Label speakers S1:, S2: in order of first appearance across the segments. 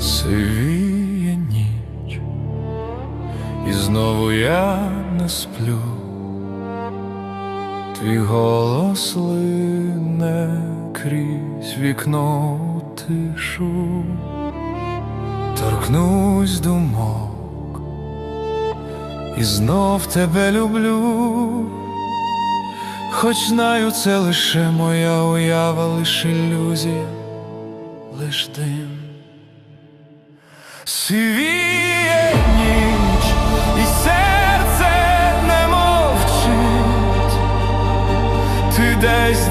S1: Сивіє ніч, і знову я не сплю, твій голос лине крізь вікно тишу, торкнусь думок, і знов тебе люблю, хоч знаю, це лише моя уява, лише ілюзія, лиш дим. Сивіє ніч, і серце не мовчить, ти десь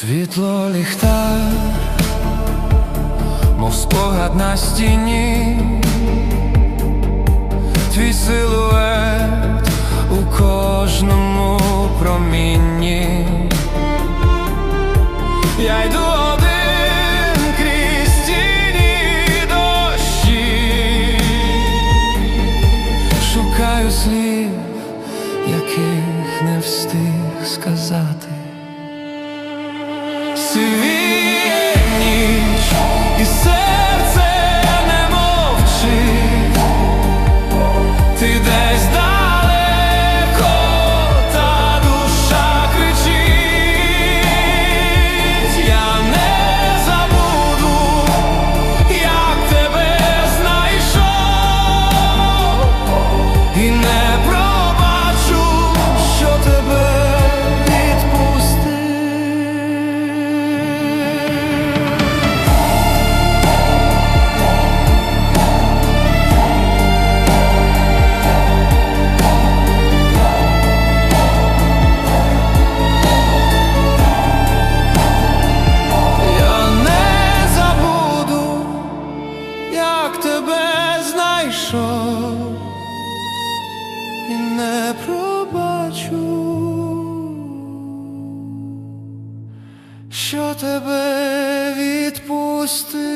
S1: Світло ліхтар, мов спогад на стіні, твій силует у кожному промінні. Я йду один крізь тіні дощі, шукаю слів, яких не встиг сказати. Що тебе відпустив.